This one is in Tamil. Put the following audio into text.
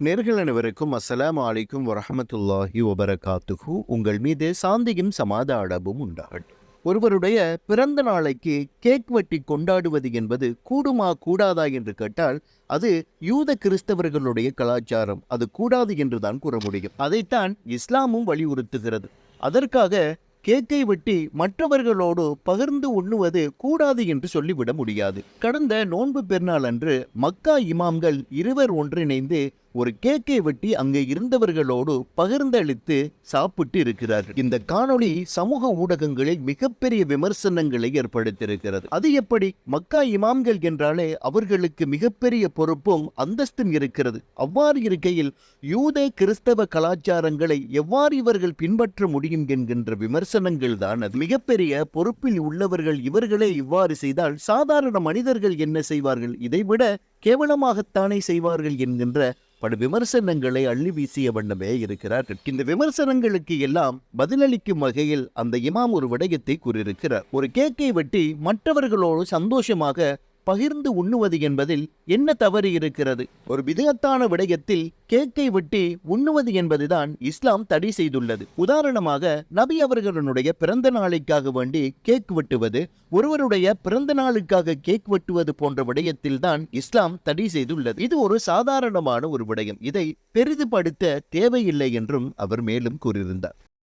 நேர்கள் அனைவருக்கும் அஸ்லாம் அலைக்கும் வரஹமத்துல்லாஹி வபரகாத்துஹு. உங்கள் மீது சாந்தியும் சமாதானமும் உண்டாகட்டும். ஒருவருடைய பிறந்த நாளைக்கு கேக் வெட்டி கொண்டாடுவது என்பது கூடுமா கூடாதா என்று கேட்டால் அது யூத கிறிஸ்தவர்களுடைய கலாச்சாரம். அது கூடாது என்றுதான் கூற முடியும். அதைத்தான் இஸ்லாமும் வலியுறுத்துகிறது. அதற்காக கேக்கை வெட்டி மற்றவர்களோடு பகிர்ந்து உண்ணுவது கூடாது என்று சொல்லிவிட முடியாது. கடந்த நோன்பு பெருநாள் அன்று மக்கா இமாம்கள் இருவர் ஒன்றிணைந்து ஒரு கேக்கை வெட்டி அங்கே இருந்தவர்களோடு பகிர்ந்தளித்து சாப்பிட்டு இருக்கிறார்கள் இந்த காணொளி சமூக ஊடகங்களில் மிகப்பெரிய விமர்சனங்களை ஏற்படுத்தியிருக்கிறது. அது எப்படி? மக்கா இமாம்கள் என்றாலே அவர்களுக்கு மிகப்பெரிய பொறுப்பும் அந்தஸ்தும் இருக்கிறது. அவ்வாறு இருக்கையில் யூத கிறிஸ்தவ கலாச்சாரங்களை எவ்வாறு இவர்கள் பின்பற்ற முடியும் என்கின்ற விமர்சனம் விமர்சனங்கள் தான். அது மிகப்பெரிய பொறுப்பில் உள்ளவர்கள் இவர்களே இவ்வாறு செய்தால் சாதாரண மனிதர்கள் என்ன செய்வார்கள்? இதைவிட கேவலமாகத்தானே செய்வார்கள் என்கின்ற பல விமர்சனங்களை அள்ளி வீசிய வண்ணமே இருக்கிறார்கள் இந்த விமர்சனங்களுக்கு எல்லாம் பதிலளிக்கும் வகையில் அந்த இமாம் ஒரு விடயத்தை கூறியிருக்கிறார். ஒரு கேக்கை வெட்டி மற்றவர்களோடு சந்தோஷமாக பகிர்ந்து உண்ணுவது என்பதில் என்ன தவறு இருக்கிறது? ஒரு விதத்தான விடயத்தில் கேக்கை வெட்டி உண்ணுவது என்பதுதான் இஸ்லாம் தடை செய்துள்ளது. உதாரணமாக நபி அவர்களுடைய பிறந்த நாளைக்காக வேண்டி கேக் வெட்டுவது ஒருவருடைய பிறந்த நாளுக்காக கேக் வெட்டுவது போன்ற விடயத்தில் தான் இஸ்லாம் தடை செய்துள்ளது. இது ஒரு சாதாரணமான ஒரு விடயம். இதை பெரிதுபடுத்த தேவையில்லை என்றும் அவர் மேலும் கூறியிருந்தார்.